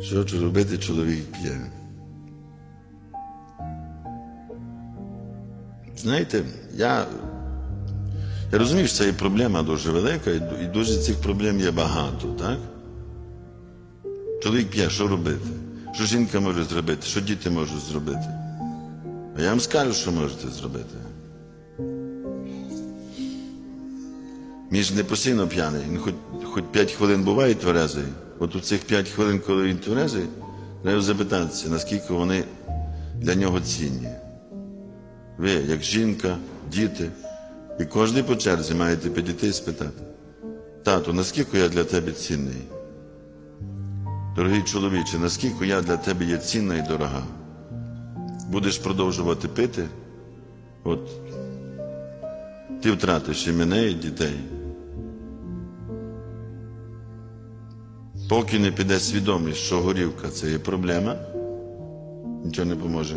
Що робити чоловік п'є? Знаєте, я, я розумію, що це є проблема дуже велика, і дуже цих проблем є багато, так? Чоловік п'є, що робити? Що жінка може зробити, що діти можуть зробити? А я вам скажу, що можете зробити. Він ж не постійно п'яний, він хоч, хоч 5 хвилин буває тверезий. От у цих 5 хвилин, коли він тверезий, треба запитатися, наскільки вони для нього цінні. Ви, як жінка, діти, і кожен по черзі маєте підійти і спитати. Тату, наскільки я для тебе цінний? Дорогий чоловіче, наскільки я для тебе є цінна і дорога? Будеш продовжувати пити? От ти втратиш і мене, і дітей. Поки не піде свідомість, що горівка це є проблема, нічого не поможе.